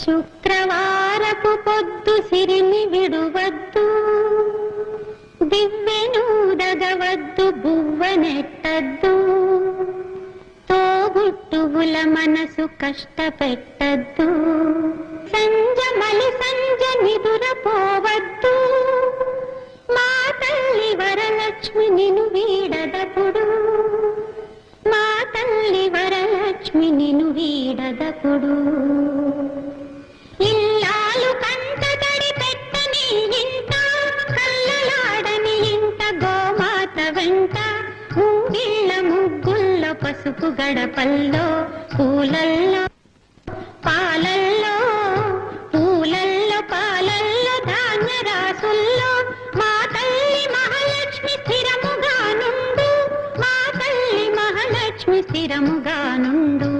శుక్రవారపు పొద్దు సిరిని విడువద్దు. దివ్వెనూదగవద్దు బువ్వనెట్టద్దు తోబుట్టువుల మనసు కష్టపెట్టద్దు. సంజ మలి సంజ నిదురపోవద్దు మా తల్లి వరలక్ష్మి నిను వీడదపుడు. మా తల్లి వరలక్ష్మి నిను వీడదపుడు. పసుపు గడపల్లో పూలల్లో పాలల్లో పూలల్లో పాలల్లో ధాన్య రాసుల్లో మా తల్లి మహాలక్ష్మి స్థిరముగా నుండు మా తల్లి మహాలక్ష్మి స్థిరముగా నుండు